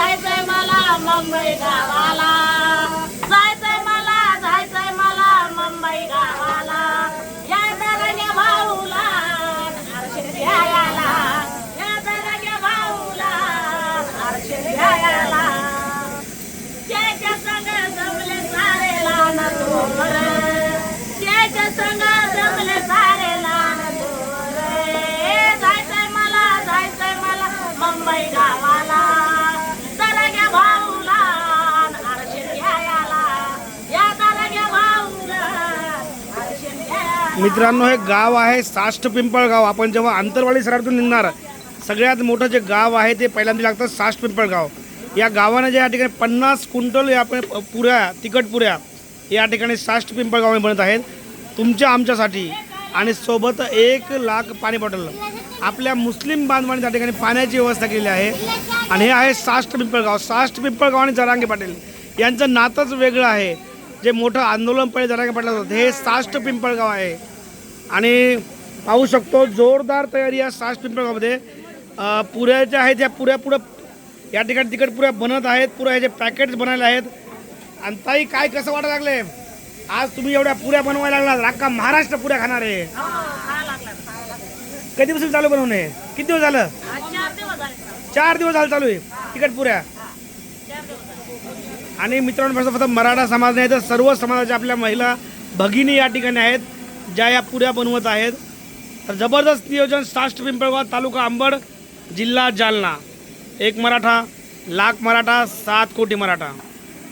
जायचंय मला मुंबई गावाला. जायचंय मला जायचंय मला मुंबई गावाला. या दरग्या भाऊला हर्षण घ्यायला. या दरग्या भाऊला हर्षण घ्यायला. त्याच्या सगळं जमले सारे लहान मित्रांनो हे गाव आहे साष्ट पिंपळगाव आपण जेव्हा आंतरवाडी सरातून निघणार सगळ्यात मोठं जे गाव आहे ते पहिल्यांदा लागतं साष्ट पिंपळगाव या गावाने जे या ठिकाणी पन्नास क्विंटल या पुऱ्या तिखट पुऱ्या या ठिकाणी साष्ट पिंपळगाव बनत आहेत. तुमच्या आमच्यासाठी आणि सोबत एक लाख पाणी बॉटल. आपल्या मुस्लिम बांधवांनी त्या ठिकाणी पाण्याची व्यवस्था केलेली आहे. आणि हे आहे साष्ट पिंपळगाव साष्ट पिंपळगाव आणि जरांगे पाटील. यांचं नातंच वेगळं आहे. जे मोठं आंदोलन पहिले जरांगे पाटील होतं हे साष्ट पिंपळगाव आहे. आणि पाहू शकतो जोरदार तयारी या सास पिंपळगावमध्ये. पुऱ्या ज्या आहेत या पुऱ्या पुढं या ठिकाणी तिकट पुऱ्या बनत आहेत. पुऱ्या ह्याचे पॅकेट्स बनायला आहेत. आणि ताई काय कसं वाटायला लागले आज तुम्ही एवढ्या पुऱ्या बनवायला लागला अख्खा महाराष्ट्र पुऱ्या खाणार आहे. हो. कधीपासून चालू बनवणे? किती दिवस झालं? चार दिवस झाले. चालू आहे तिकट पुऱ्या. आणि मित्रांनो फक्त मराठा समाज नाही तर सर्व समाजाच्या आपल्या महिला भगिनी या ठिकाणी आहेत. ज्या या पुऱ्या बनवत आहेत. तर जबरदस्त नियोजन साष्ट पिंपळगाव तालुका अंबड जिल्हा जालना. एक मराठा लाख मराठा सात कोटी मराठा.